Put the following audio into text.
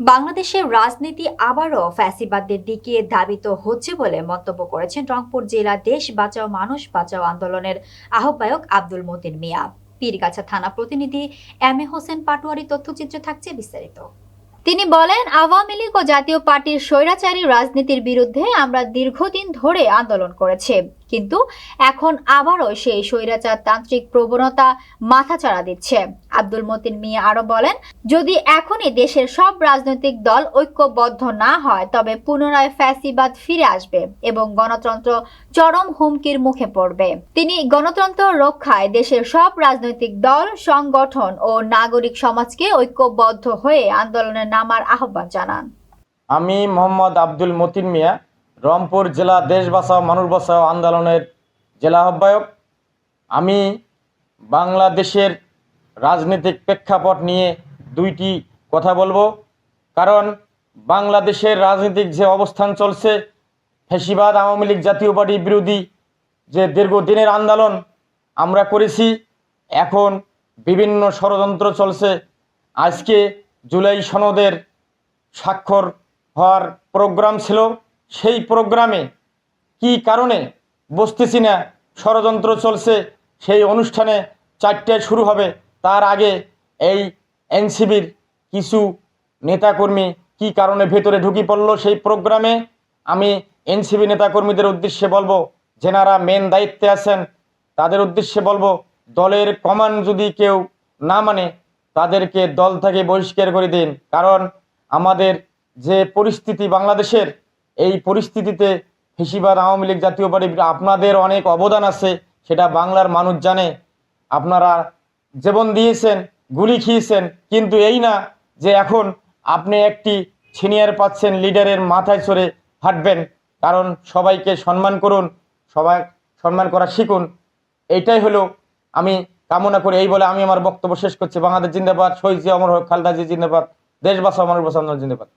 বাংলাদেশের রাজনীতি আবারও ফ্যাসিবাদদের দিকে ধাবিত হচ্ছে বলে মন্তব্য করেছেন রংপুর জেলা দেশ বাঁচাও, মানুষ বাঁচাও আন্দোলনের আহ্বায়ক আব্দুল মতিন মিয়া। পীরগাছা থানা প্রতিনিধি এম এ হোসেন পাটোয়ারি তথ্যচিত্র থাকছে বিস্তারিত। তিনি বলেন, আওয়ামী লীগ ও জাতীয় পার্টির স্বৈরাচারী রাজনীতির বিরুদ্ধে আমরা দীর্ঘদিন ধরে আন্দোলন করেছে। কিন্তু এখন আবারও সেই স্বৈরাচার তান্ত্রিক প্রবণতা মাথাচাড়া দিচ্ছে। আব্দুল মতিন মিয়া আরও বলেন, যদি এখনই দেশের সব রাজনৈতিক দল ঐক্যবদ্ধ না হয়, তবে পুনরায় ফ্যাসিবাদ ফিরে আসবে এবং গণতন্ত্র চরম হুমকির মুখে পড়বে। তিনি, গণতন্ত্র রক্ষায় দেশের সব রাজনৈতিক দল, সংগঠন ও নাগরিক সমাজকে ঐক্যবদ্ধ হয়ে আন্দোলনে নামার আহ্বান জানান। আমি মোহাম্মদ আব্দুল মতিন মিয়া, রংপুর জেলা দেশ বাঁচাও, মানুষ বাঁচাও আন্দোলনের জেলা আহ্বায়ক। আমি বাংলাদেশের রাজনৈতিক প্রেক্ষাপট নিয়ে দুইটি কথা বলব। কারণ বাংলাদেশের রাজনৈতিক যে অবস্থান চলছে, ফেসিবাদ, আওয়ামী লীগ জাতীয় পার্টি বিরোধী যে দীর্ঘদিনের আন্দোলন আমরা করেছি, এখন বিভিন্ন ষড়যন্ত্র চলছে। আজকে জুলাই সনদের স্বাক্ষর হওয়ার প্রোগ্রাম ছিল। সেই প্রোগ্রামে কি কারণে বসতেছি না, ষড়যন্ত্র চলছে, সেই অনুষ্ঠানে চারটায় শুরু হবে তার আগে এই এনসিবির কিছু নেতাকর্মী কি কারণে ভেতরে ঢুকি পড়ল সেই প্রোগ্রামে আমি এনসিবি নেতাকর্মীদের উদ্দেশ্যে বলব, যেনারা মেন দায়িত্বে আছেন, তাদের উদ্দেশ্যে বলব, দলের কমান্ড যদি কেউ না মানে তাদেরকে দল থেকে বহিষ্কার করে দিন। কারণ আমাদের যে পরিস্থিতি বাংলাদেশের, এই পরিস্থিতিতে ফেসিবাদ আওয়ামী লীগ জাতীয় পার্টি, আপনাদের অনেক অবদান আছে, সেটা বাংলার মানুষ জানে। আপনারা জীবন দিয়েছেন, গুলি খেয়েছেন, কিন্তু এই না যে এখন আপনি একটি সিনিয়র পাচ্ছেন লিডারের মাথায় চড়ে হাঁটবেন। কারণ সবাইকে সম্মান করুন, সবাই সম্মান করা শিখুন। এইটাই হলো আমি কামনা করি। এই বলে আমি আমার বক্তব্য শেষ করছি। বাংলাদেশ জিন্দাবাদ, শহীদ জিয়া, অমর হোক খালদাজি জিন্দাবাদ দেশ বাঁচাও মানুষ জিন্দাবাদ।